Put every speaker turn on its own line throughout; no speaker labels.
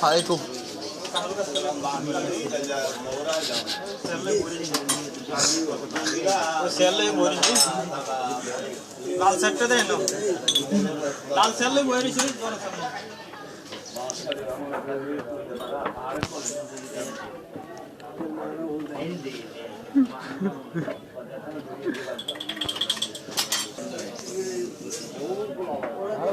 High খুব।
লাল সেটটা দেন লাল সেলে ছিল এটা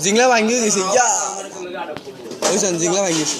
জিংলা ভাঙি দিছি ইয়া জিংলা ভাঙি দিছে